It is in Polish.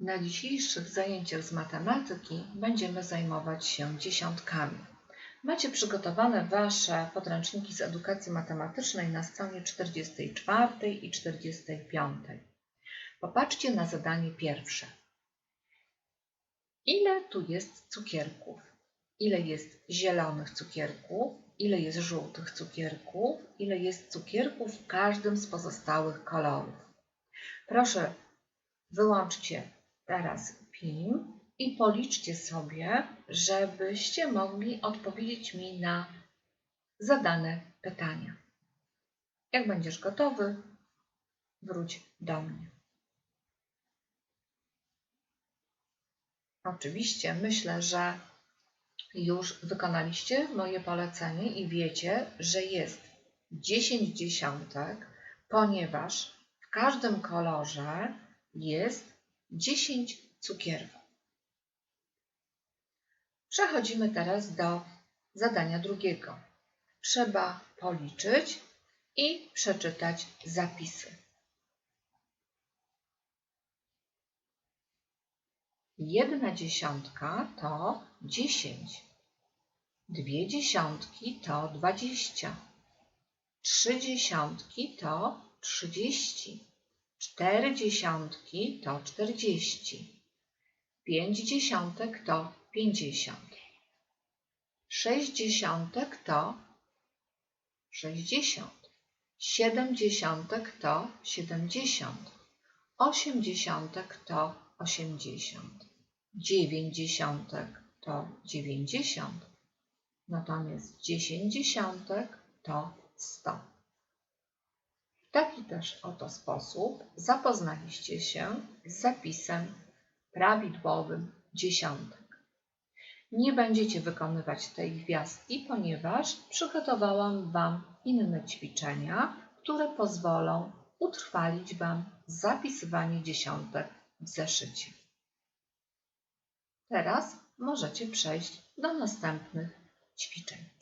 Na dzisiejszych zajęciach z matematyki będziemy zajmować się dziesiątkami. Macie przygotowane Wasze podręczniki z edukacji matematycznej na stronie 44 i 45. Popatrzcie na zadanie pierwsze. Ile tu jest cukierków? Ile jest zielonych cukierków? Ile jest żółtych cukierków? Ile jest cukierków w każdym z pozostałych kolorów? Proszę, wyłączcie teraz PIM i policzcie sobie, żebyście mogli odpowiedzieć mi na zadane pytania. Jak będziesz gotowy, wróć do mnie. Oczywiście myślę, że już wykonaliście moje polecenie i wiecie, że jest 10 dziesiątek, ponieważ w każdym kolorze jest 10 cukierków. Przechodzimy teraz do zadania drugiego. Trzeba policzyć i przeczytać zapisy. Jedna dziesiątka to dziesięć. Dwie dziesiątki to dwadzieścia. Trzy dziesiątki to trzydzieści. Cztery dziesiątki to czterdzieści. Pięć dziesiątek to pięćdziesiąt. Sześć dziesiątek to sześćdziesiąt. Siedem dziesiątek to siedemdziesiąt. Osiem dziesiątek to osiemdziesiąt. Dziewięć dziesiątek to dziewięćdziesiąt. Natomiast dziesięć dziesiątek to sto. Taki też oto sposób zapoznaliście się z zapisem prawidłowym dziesiątek. Nie będziecie wykonywać tej gwiazdki, ponieważ przygotowałam Wam inne ćwiczenia, które pozwolą utrwalić Wam zapisywanie dziesiątek w zeszycie. Teraz możecie przejść do następnych ćwiczeń.